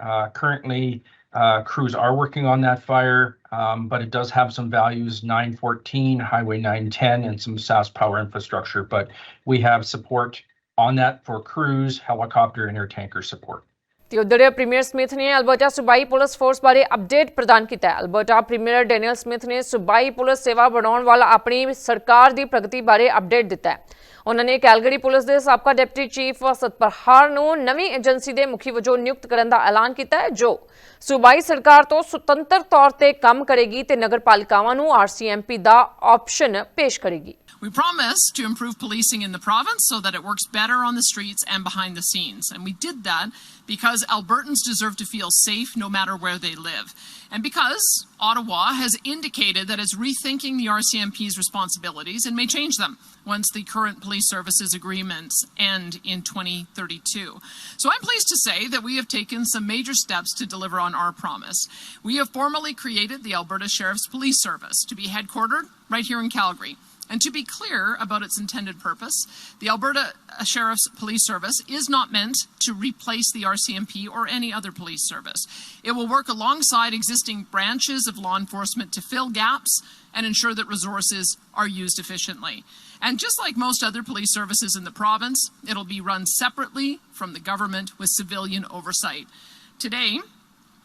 Uh, currently, uh, crews are working on that fire, um, but it does have some values, nine fourteen, Highway nine ten, and some SAS power infrastructure. But we have support on that for crews, helicopter, and air tanker support. ਤੇ ਉਧਰ premier Smith ਨੇ Alberta ਸੂਬਾਈ police force ਬਾਰੇ update ਪ੍ਰਦਾਨ ਕੀਤਾ ਹੈ। Alberta premier Daniel Smith ਨੇ ਸੂਬਾਈ ਪੁਲਿਸ ਸੇਵਾ ਬਣਾਉਣ ਵਾਲਾ ਆਪਣੀ ਸਰਕਾਰ ਦੀ ਪ੍ਰਗਤੀ ਬਾਰੇ ਅਪਡੇਟ ਦਿੱਤਾ ਹੈ। ਉਹਨਾਂ ਨੇ ਕੈਲਗਰੀ ਪੁਲਿਸ ਦੇ ਸਾਬਕਾ ਡਿਪਟੀ ਚੀਫ ਸਤਪਰਹਾਰ ਨੂੰ ਨਵੀਂ ਏਜੰਸੀ ਦੇ ਮੁਖੀ ਵਜੋਂ ਨਿਯੁਕਤ ਕਰਨ ਦਾ ਐਲਾਨ ਕੀਤਾ ਹੈ, ਜੋ ਸੂਬਾਈ ਸਰਕਾਰ ਤੋਂ ਸੁਤੰਤਰ ਤੌਰ ਤੇ ਕੰਮ ਕਰੇਗੀ ਤੇ ਨਗਰਪਾਲਿਕਾਵਾਂ ਨੂੰ ਆਰਸੀਐਮਪੀ ਦਾ ਆਪਸ਼ਨ ਪੇਸ਼ ਕਰੇਗੀ। We promised to improve policing in the province so that it works better on the streets and behind the scenes. And we did that because Albertans deserve to feel safe no matter where they live. And because Ottawa has indicated that it's rethinking the RCMP's responsibilities and may change them once the current police services agreements end in 2032. So I'm pleased to say that we have taken some major steps to deliver on our promise. We have formally created the Alberta Sheriff's Police Service to be headquartered right here in Calgary. And to be clear about its intended purpose, the Alberta Sheriff's Police Service is not meant to replace the RCMP or any other police service. It will work alongside existing branches of law enforcement to fill gaps and ensure that resources are used efficiently. And just like most other police services in the province, it'll be run separately from the government with civilian oversight. Today,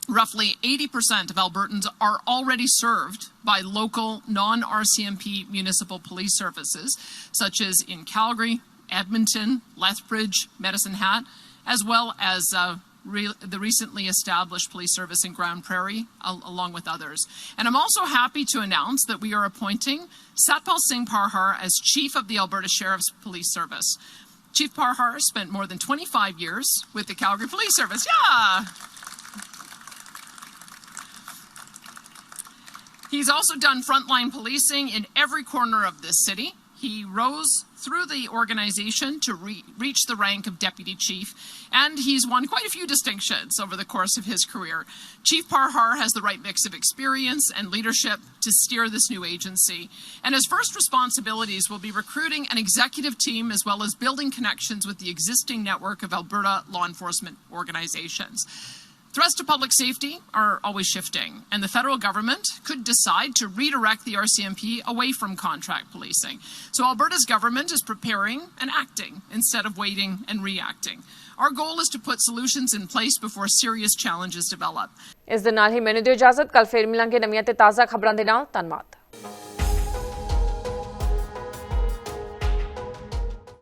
roughly 80% of Albertans are already served by local non RCMP municipal police services, such as in Calgary, Edmonton, Lethbridge, Medicine Hat, as well as uh, re- the recently established police service in Grand Prairie, al- along with others. And I'm also happy to announce that we are appointing Satpal Singh Parhar as Chief of the Alberta Sheriff's Police Service. Chief Parhar spent more than 25 years with the Calgary Police Service. Yeah! He's also done frontline policing in every corner of this city. He rose through the organization to re- reach the rank of deputy chief, and he's won quite a few distinctions over the course of his career. Chief Parhar has the right mix of experience and leadership to steer this new agency, and his first responsibilities will be recruiting an executive team as well as building connections with the existing network of Alberta law enforcement organizations. Threats to public safety are always shifting, and the federal government could decide to redirect the RCMP away from contract policing. So Alberta's government is preparing and acting instead of waiting and reacting. Our goal is to put solutions in place before serious challenges develop. ਇਸ ਦੇ ਨਾਲ ਹੀ ਮੈਨੂੰ ਦਿਓ ਇਜਾਜ਼ਤ ਕੱਲ ਫੇਰ ਮਿਲਾਂਗੇ ਨਵੀਆਂ ਤੇ ਤਾਜ਼ਾ ਖਬਰਾਂ ਦੇ ਨਾਲ ਧੰਨਵਾਦ